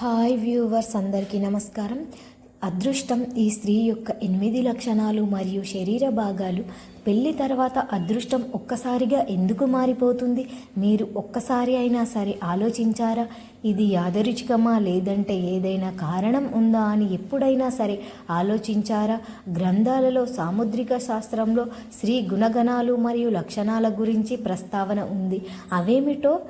Hi viewers అందరికీ నమస్కారం. అదృష్టం ఈ స్త్రీ యొక్క ఎనిమిది లక్షణాలు మరియు శరీర భాగాలు. పెళ్ళి తర్వాత అదృష్టం ఒక్కసారిగా ఎందుకు మారిపోతుంది? మీరు ఒక్కసారి అయినా సరే ఆలోచించారా? ఇది యాదరుచికమా లేదంటే ఏదైనా కారణం ఉందా అని ఎప్పుడైనా సరే ఆలోచించారా? గ్రంథాలలో సాముద్రిక శాస్త్రంలో స్త్రీ గుణగణాలు మరియు లక్షణాల గురించి ప్రస్తావన ఉంది. అవేమిటో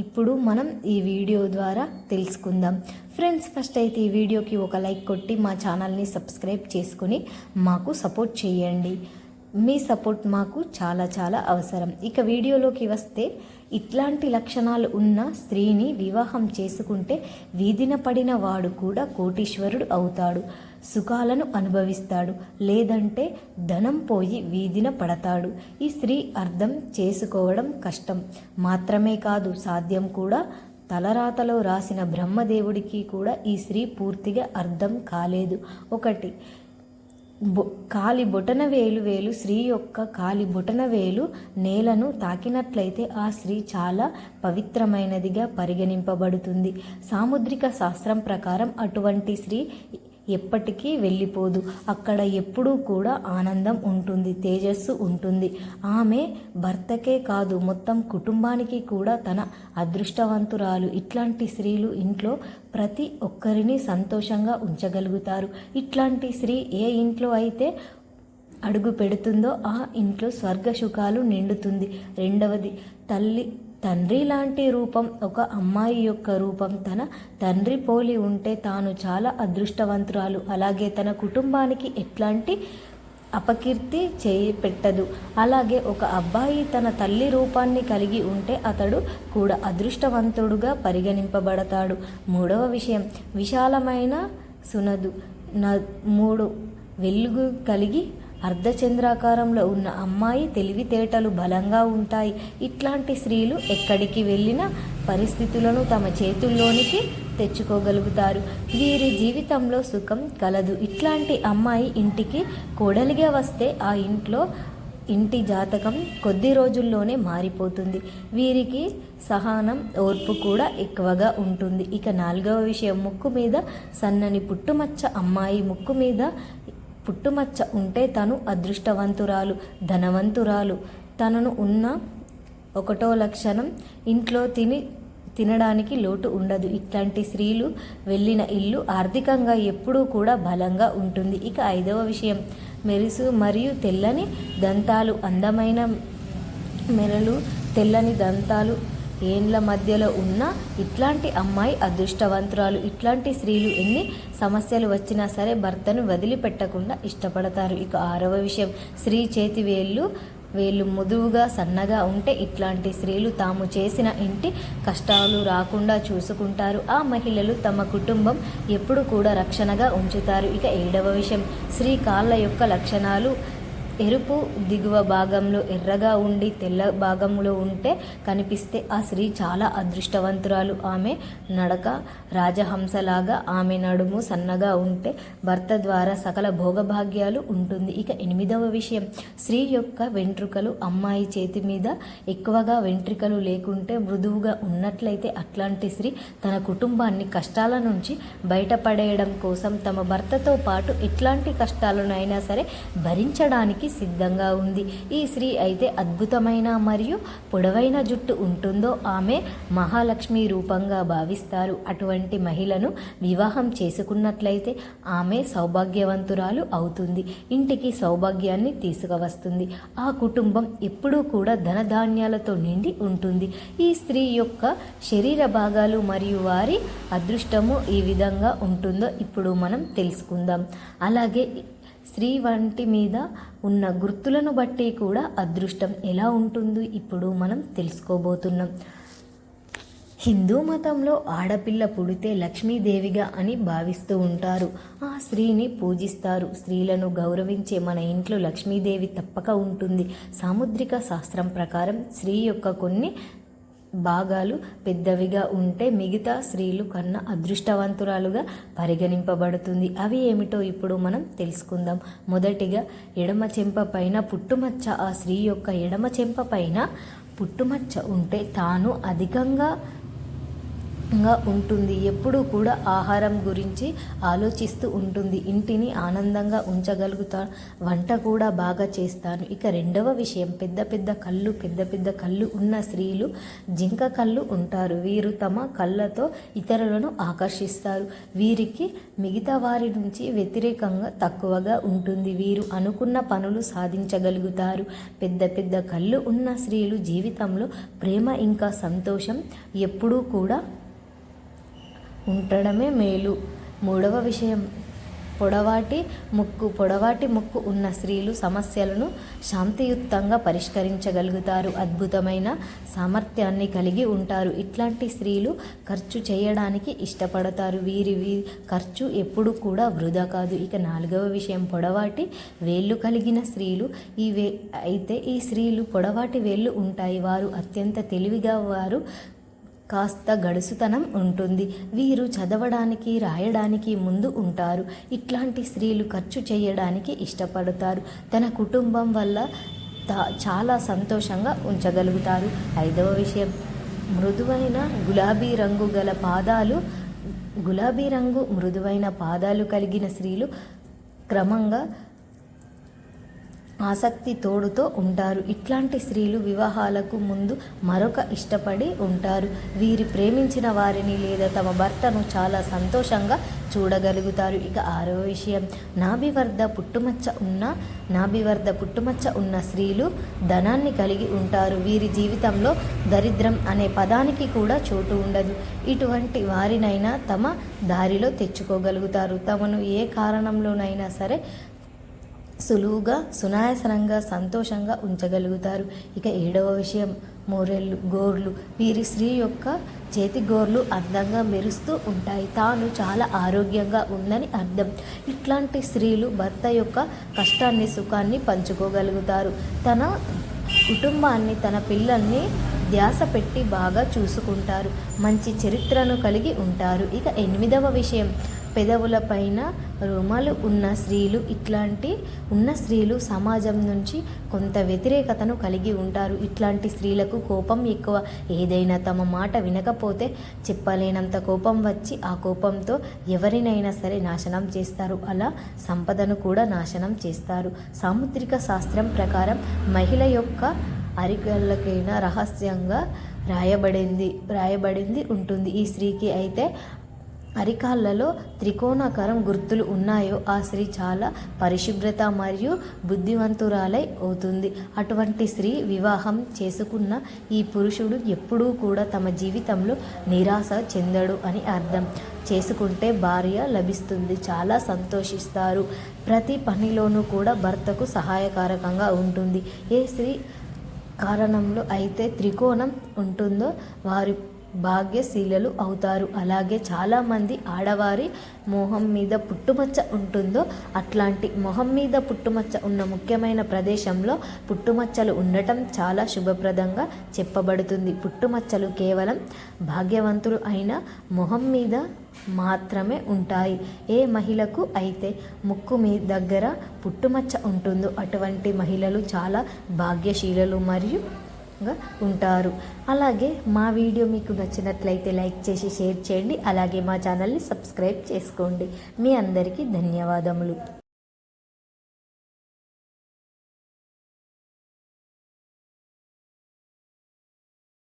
ఇప్పుడు మనం ఈ వీడియో ద్వారా తెలుసుకుందాం. ఫ్రెండ్స్ ఫస్ట్ అయితే ఈ వీడియోకి ఒక లైక్ కొట్టి మా ఛానల్ని సబ్స్క్రైబ్ చేసుకుని మాకు సపోర్ట్ చేయండి. మీ సపోర్ట్ మాకు చాలా చాలా అవసరం. ఇక వీడియోలోకి వస్తే ఇట్లాంటి లక్షణాలు ఉన్న స్త్రీని వివాహం చేసుకుంటే వీధిన పడిన వాడు కూడా కోటీశ్వరుడు అవుతాడు. సుఖాలను అనుభవిస్తాడు. లేదంటే ధనం పోయి వీధిన పడతాడు. ఈ స్త్రీ అర్థం చేసుకోవడం కష్టం. మాత్రమే కాదు సాధ్యం కూడా. తలరాతలో రాసిన బ్రహ్మదేవుడికి కూడా ఈ స్త్రీ పూర్తిగా అర్థం కాలేదు. ఒకటి బొ కాలి బొటన వేలు వేలు స్త్రీ యొక్క కాలి బొటన వేలు నేలను తాకినట్లయితే ఆ స్త్రీ చాలా పవిత్రమైనదిగా పరిగణింపబడుతుంది. సాముద్రిక శాస్త్రం ప్రకారం అటువంటి స్త్రీ ఎప్పటికీ వెళ్ళిపోదు. అక్కడ ఎప్పుడూ కూడా ఆనందం ఉంటుంది తేజస్సు ఉంటుంది. ఆమె భర్తకే కాదు మొత్తం కుటుంబానికి కూడా తన అదృష్టవంతురాలు. ఇట్లాంటి స్త్రీలు ఇంట్లో ప్రతి ఒక్కరిని సంతోషంగా ఉంచగలుగుతారు. ఇట్లాంటి స్త్రీ ఏ ఇంట్లో అయితే అడుగు పెడుతుందో ఆ ఇంట్లో స్వర్గ సుఖాలు నిండుతుంది. రెండవది తల్లి తండ్రి లాంటి రూపం ఒక అమ్మాయి యొక్క రూపం తన తండ్రి పోలి ఉంటే తాను చాలా అదృష్టవంతురాలు. అలాగే తన కుటుంబానికి ఎట్లాంటి అపకీర్తి చేయి పెట్టదు అలాగే ఒక అబ్బాయి తన తల్లి రూపాన్ని కలిగి ఉంటే అతడు కూడా అదృష్టవంతుడుగా పరిగణింపబడతాడు. మూడవ విషయం విశాలమైన సునదు న మూడు వెలుగు కలిగి అర్ధచంద్రాకారంలో ఉన్న అమ్మాయి తెలివితేటలు బలంగా ఉంటాయి. ఇట్లాంటి స్త్రీలు ఎక్కడికి వెళ్ళినా పరిస్థితులను తమ చేతుల్లోనికి తెచ్చుకోగలుగుతారు. వీరి జీవితంలో సుఖం కలదు. ఇట్లాంటి అమ్మాయి ఇంటికి కోడలిగా వస్తే ఆ ఇంట్లో ఇంటి జాతకం కొద్ది రోజుల్లోనే మారిపోతుంది. వీరికి సహనం ఓర్పు కూడా ఎక్కువగా ఉంటుంది. ఇక నాలుగవ విషయం ముక్కు మీద సన్నని పుట్టుమచ్చ అమ్మాయి ముక్కు మీద పుట్టుమచ్చ ఉంటే తను అదృష్టవంతురాలు ధనవంతురాలు. తనను ఉన్న ఒకటో లక్షణం ఇంట్లో తిని తినడానికి లోటు ఉండదు. ఇట్లాంటి స్త్రీలు వెళ్ళిన ఇల్లు ఆర్థికంగా ఎప్పుడూ కూడా బలంగా ఉంటుంది. ఇక ఐదవ విషయం మెరుసు మరియు తెల్లని దంతాలు. అందమైన మెరలు తెల్లని దంతాలు ఏండ్ల మధ్యలో ఉన్న ఇట్లాంటి అమ్మాయి అదృష్టవంతురాలు ఇట్లాంటి స్త్రీలు ఎన్ని సమస్యలు వచ్చినా సరే భర్తను వదిలిపెట్టకుండా ఇష్టపడతారు. ఇక ఆరవ విషయం స్త్రీ చేతి వేళ్ళు వేళ్ళు ముదువుగా సన్నగా ఉంటే ఇట్లాంటి స్త్రీలు తాము చేసిన ఇంటి కష్టాలు రాకుండా చూసుకుంటారు. ఆ మహిళలు తమ కుటుంబం ఎప్పుడు కూడా రక్షణగా ఉంచుతారు. ఇక ఏడవ విషయం స్త్రీ కాళ్ళ యొక్క లక్షణాలు ఎరుపు దిగువ భాగంలో ఎర్రగా ఉండి తెల్ల భాగంలో ఉంటే కనిపిస్తే ఆ స్త్రీ చాలా అదృష్టవంతురాలు. ఆమె నడక రాజహంసలాగా ఆమె నడుము సన్నగా ఉంటే భర్త ద్వారా సకల భోగభాగ్యాలు ఉంటుంది. ఇక ఎనిమిదవ విషయం స్త్రీ యొక్క వెంట్రుకలు అమ్మాయి చేతి మీద ఎక్కువగా వెంట్రుకలు లేకుంటే మృదువుగా ఉన్నట్లయితే అట్లాంటి స్త్రీ తన కుటుంబాన్ని కష్టాల నుంచి బయటపడేయడం కోసం తమ భర్తతో పాటు ఎట్లాంటి కష్టాలనైనా సరే భరించడానికి సిద్ధంగా ఉంది. ఈ స్త్రీ అయితే అద్భుతమైన మరియు పొడవైన జుట్టు ఉంటుందో ఆమె మహాలక్ష్మి రూపంగా భావిస్తారు. అటువంటి మహిళను వివాహం చేసుకున్నట్లయితే ఆమె సౌభాగ్యవంతురాలు అవుతుంది. ఇంటికి సౌభాగ్యాన్ని తీసుకువస్తుంది. ఆ కుటుంబం ఎప్పుడూ కూడా ధనధాన్యాలతో నిండి ఉంటుంది. ఈ స్త్రీ యొక్క శరీర భాగాలు మరియు వారి అదృష్టము ఈ విధంగా ఉంటుందో ఇప్పుడు మనం తెలుసుకుందాం. అలాగే స్త్రీ వంటి మీద ఉన్న గుర్తులను బట్టి కూడా అదృష్టం ఎలా ఉంటుందో ఇప్పుడు మనం తెలుసుకోబోతున్నాం. హిందూ మతంలో ఆడపిల్ల పుడితే లక్ష్మీదేవిగా అని భావిస్తూ ఉంటారు. ఆ స్త్రీని పూజిస్తారు. స్త్రీలను గౌరవించే మన ఇంట్లో లక్ష్మీదేవి తప్పక ఉంటుంది. సాముద్రిక శాస్త్రం ప్రకారం స్త్రీ యొక్క కొన్ని భాగాలు పెద్దవిగా ఉంటే మిగతా స్త్రీలు కన్నా అదృష్టవంతురాలుగా పరిగణింపబడుతుంది. అవి ఏమిటో ఇప్పుడు మనం తెలుసుకుందాం. మొదటిగా ఎడమ చెంప పైన పుట్టుమచ్చ. ఆ స్త్రీ యొక్క ఎడమ చెంప పైన పుట్టుమచ్చ ఉంటే తాను అధికంగా గా ఉంటుంది. ఎప్పుడూ కూడా ఆహారం గురించి ఆలోచిస్తూ ఉంటుంది. ఇంటిని ఆనందంగా ఉంచగలుగుతాను. వంట కూడా బాగా చేస్తాను. ఇక రెండవ విషయం పెద్ద పెద్ద కళ్ళు పెద్ద పెద్ద కళ్ళు ఉన్న స్త్రీలు జింక కళ్ళు ఉంటారు. వీరు తమ కళ్ళతో ఇతరులను ఆకర్షిస్తారు. వీరికి మిగతా వారి నుంచి వ్యతిరేకంగా తక్కువగా ఉంటుంది. వీరు అనుకున్న పనులు సాధించగలుగుతారు. పెద్ద పెద్ద కళ్ళు ఉన్న స్త్రీలు జీవితంలో ప్రేమ ఇంకా సంతోషం ఎప్పుడూ కూడా ఉండడమే మేలు. మూడవ విషయం. పొడవాటి ముక్కు పొడవాటి ముక్కు ఉన్న స్త్రీలు సమస్యలను శాంతియుక్తంగా పరిష్కరించగలుగుతారు. అద్భుతమైన సామర్థ్యాన్ని కలిగి ఉంటారు. ఇట్లాంటి స్త్రీలు ఖర్చు చేయడానికి ఇష్టపడతారు. వీరి వీ ఖర్చు ఎప్పుడు కూడా వృధా కాదు. ఇక నాలుగవ విషయం. పొడవాటి వేళ్ళు కలిగిన స్త్రీలు ఈ వే అయితే ఈ స్త్రీలు పొడవాటి వేళ్ళు ఉంటాయి. వారు అత్యంత తెలివిగా వారు కాస్త గడుసుతనం ఉంటుంది. వీరు చదవడానికి రాయడానికి ముందు ఉంటారు. ఇట్లాంటి స్త్రీలు ఖర్చు చేయడానికి ఇష్టపడతారు. తన కుటుంబం వల్ల తా- చాలా సంతోషంగా ఉంచగలుగుతారు. ఐదవ విషయం. మృదువైన గులాబీ రంగు గల పాదాలు గులాబీ రంగు మృదువైన పాదాలు కలిగిన స్త్రీలు క్రమంగా ఆసక్తి తోడుతో ఉంటారు. ఇట్లాంటి స్త్రీలు వివాహాలకు ముందు మరొక ఇష్టపడి ఉంటారు. వీరి ప్రేమించిన వారిని లేదా తమ భర్తను చాలా సంతోషంగా చూడగలుగుతారు. ఇక ఆరో విషయం. నాభివర్ధ పుట్టుమచ్చ ఉన్న నాభివర్ధ పుట్టుమచ్చ ఉన్న స్త్రీలు ధనాన్ని కలిగి ఉంటారు. వీరి జీవితంలో దరిద్రం అనే పదానికి కూడా చోటు ఉండదు. ఇటువంటి వారినైనా తమ దారిలో తెచ్చుకోగలుగుతారు. తమను ఏ కారణంలోనైనా సరే సులువుగా సునాయాసనంగా సంతోషంగా ఉంచగలుగుతారు. ఇక ఏడవ విషయం మోరెళ్ళు గోర్లు. వీరి స్త్రీ యొక్క చేతి గోర్లు అందంగా మెరుస్తూ ఉంటాయి. తాను చాలా ఆరోగ్యంగా ఉందని అర్థం. ఇట్లాంటి స్త్రీలు భర్త యొక్క కష్టాన్ని సుఖాన్ని పంచుకోగలుగుతారు. తన కుటుంబాన్ని తన పిల్లల్ని ధ్యాస పెట్టి బాగా చూసుకుంటారు. మంచి చరిత్రను కలిగి ఉంటారు. ఇక ఎనిమిదవ విషయం పెదవులపైన రుమాలు ఉన్న స్త్రీలు ఇట్లాంటి ఉన్న స్త్రీలు సమాజం నుంచి కొంత వ్యతిరేకతను కలిగి ఉంటారు. ఇట్లాంటి స్త్రీలకు కోపం ఎక్కువ. ఏదైనా తమ మాట వినకపోతే చెప్పలేనంత కోపం వచ్చి ఆ కోపంతో ఎవరినైనా సరే నాశనం చేస్తారు. అలా సంపదను కూడా నాశనం చేస్తారు. సాముద్రిక శాస్త్రం ప్రకారం మహిళ యొక్క అరికళ్ళకైనా రహస్యంగా రాయబడింది రాయబడింది ఉంటుంది. ఈ స్త్రీకి అయితే అరికాళ్ళలో త్రికోణాకారం గుర్తులు ఉన్నాయో ఆ స్త్రీ చాలా పరిశుభ్రత మరియు బుద్ధివంతురాలై అవుతుంది. అటువంటి స్త్రీ వివాహం చేసుకున్న ఈ పురుషుడు ఎప్పుడూ కూడా తమ జీవితంలో నిరాశ చెందడు అని అర్థం. చేసుకుంటే భార్య లభిస్తుంది చాలా సంతోషిస్తారు. ప్రతి పనిలోనూ కూడా భర్తకు సహాయకారకంగా ఉంటుంది. ఏ స్త్రీ కారణంలో అయితే త్రికోణం ఉంటుందో వారి భాగ్యశీలలు అవుతారు. అలాగే చాలామంది ఆడవారి మొహం మీద పుట్టుమచ్చ ఉంటుందో అట్లాంటి మొహం మీద పుట్టుమచ్చ ఉన్న ముఖ్యమైన ప్రదేశంలో పుట్టుమచ్చలు ఉండటం చాలా శుభప్రదంగా చెప్పబడుతుంది. పుట్టుమచ్చలు కేవలం భాగ్యవంతులు అయిన మొహం మీద మాత్రమే ఉంటాయి. ఏ మహిళకు అయితే ముక్కు మీ దగ్గర పుట్టుమచ్చ ఉంటుందో అటువంటి మహిళలు చాలా భాగ్యశీలలు మరియు సంతోషంగా ఉంటారు. అలాగే మా వీడియో మీకు నచ్చినట్లయితే లైక్ చేసి షేర్ చేయండి. అలాగే మా ఛానల్ని సబ్స్క్రైబ్ చేసుకోండి. మీ అందరికీ ధన్యవాదములు.